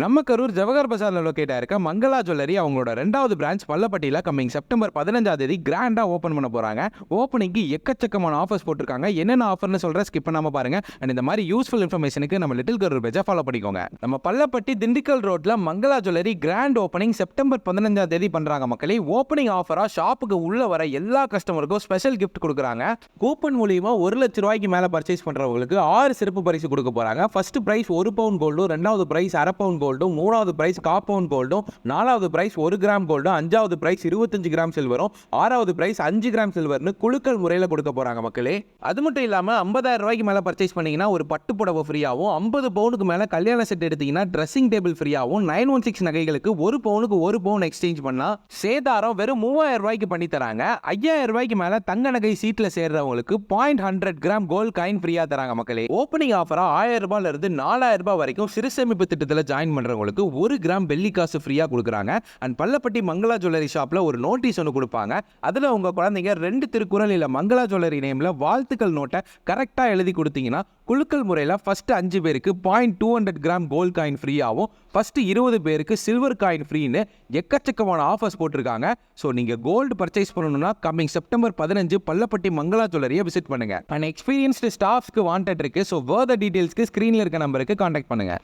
நம்ம கரூர் ஜவஹர் பஜாரில் லொக்கேட் இருக்க மங்களா ஜுவல்லரி அவங்களோட ரெண்டாவது பிரான்ச் பல்லப்பட்டியில் கம்மிங் செப்டம்பர் பதினஞ்சாம் தேதி கிராண்டாக ஓப்பன் பண்ண போகிறாங்க ஓப்பனிங்க்கு எக்கச்சக்கமான ஆஃபர்ஸ் போட்டிருக்காங்க. என்னென்ன ஆஃபர்னு சொல்கிற ஸ்கிப் பண்ணாமல் பாருங்க. அண்ட் இந்த மாதிரி யூஸ்ஃபுல் இன்ஃபர்மேஷனுக்கு நம்ம லிட்டில் கரூர் பேஜை ஃபாலோ பண்ணிக்கோங்க. நம்ம பள்ளப்பட்டி திண்டுக்கல் ரோட்டில் Mangala jewellery grand opening September பதினஞ்சாம் தேதி பண்ணுறாங்க மக்களே. ஓப்பனிங் ஆஃபராக ஷாப்புக்கு உள்ளே வர எல்லா கஸ்டமருக்கும் ஸ்பெஷல் கிஃப்ட் கொடுக்குறாங்க. கூப்பன் மூலியமாக ஒரு லட்ச ரூபாய்க்கு மேலே பர்ச்சேஸ் பண்ணுறவங்களுக்கு ஆறு சிறப்பு பரிசு கொடுக்க போகிறாங்க ஃபர்ஸ்ட் ப்ரைஸ் ஒரு பவுன் கோல்டு ரெண்டாவது ப்ரைஸ் அரை பவுன் கோல்டும் மூணாவது பிரைஸ் காம்பவுண்ட் கோல்டும் நாலாவது பிரைஸ் ஒரு கிராம் கோல்டும் அஞ்சாவது பிரைஸ் இருபத்தஞ்சு கிராம் சில்வரும் ஆறாவது பிரைஸ் அஞ்சு கிராம் சில்வர்னு குழுக்கள் முறையில் கொடுக்க போறாங்க மக்களே. அது மட்டும் இல்லாம ஐம்பதாயிரம் ரூபாய்க்கு மேல பர்ச்சேஸ் பண்ணீங்கன்னா ஒரு பட்டு புடவை ஃப்ரீயாகவும் ஐம்பது பவுனுக்கு மேல கல்யாண செட் எடுத்தீங்கன்னா ட்ரெஸ்ஸிங் டேபிள் ஃப்ரீயாகவும் நைன் ஒன் சிக்ஸ் நகைகளுக்கு ஒரு பவுனுக்கு ஒரு பவுன் எக்ஸ்சேஞ்ச் பண்ணால் சேதாரம் வெறும் மூவாயிரம் ரூபாய்க்கு பண்ணி தராங்க. ஐயாயிரம் ரூபாய்க்கு மேல தங்க நகை சீட்டில் சேர்றவங்களுக்கு point hundred gram gold coin ஃப்ரீயா தராங்க மக்களே. ஓப்பனிங் ஆஃபராக ஆயிரம் ரூபாயிலிருந்து நாலாயிரம் ரூபாய் வரைக்கும் சிறு சேமிப்பு திட்டத்தில் ஜாயின் பண்ணுறவங்களுக்கு ஒரு கிராம் வெள்ளி காசு ஃப்ரீயாக கொடுக்குறாங்க அண்ட் பள்ளப்பட்டி மங்களா ஜுவல்லரி ஷாப்பில் ஒரு நோட்டீஸ் ஒன்று கொடுப்பாங்க அதில் உங்கள் குழந்தைங்க ரெண்டு திருக்குறள் இல்லை மங்களா ஜுவல்லரி நேமில் வாழ்த்துக்கள் நோட்டை கரெக்டாக எழுதி கொடுத்தீங்கன்னா குலுக்கல் முறையில் ஃபஸ்ட்டு அஞ்சு பேருக்கு point two hundred gram gold coin ஃப்ரீயாகவும் first இருபது பேருக்கு சில்வர் காயின் ஃப்ரீன்னு எக்கச்சக்கமான ஆஃபர்ஸ் போட்டிருக்காங்க ஸோ நீங்கள் கோல்டு பர்ச்சேஸ் பண்ணணும்னா கம்மிங் செப்டம்பர் பதினஞ்சு பள்ளப்பட்டி மங்களா ஜுவல்லரியை விசிட் பண்ணுங்க அண்ட் எக்ஸ்பீரியன்ஸ்டு ஸ்டாஃப்ஸ்க்கு வாண்டட் இருக்கு ஸோ வேர்த டீட்டெயில்ஸ்க்கு ஸ்க்ரீனில் இருக்க நம்பருக்கு காண்டாக்ட் பண்ணுங்கள்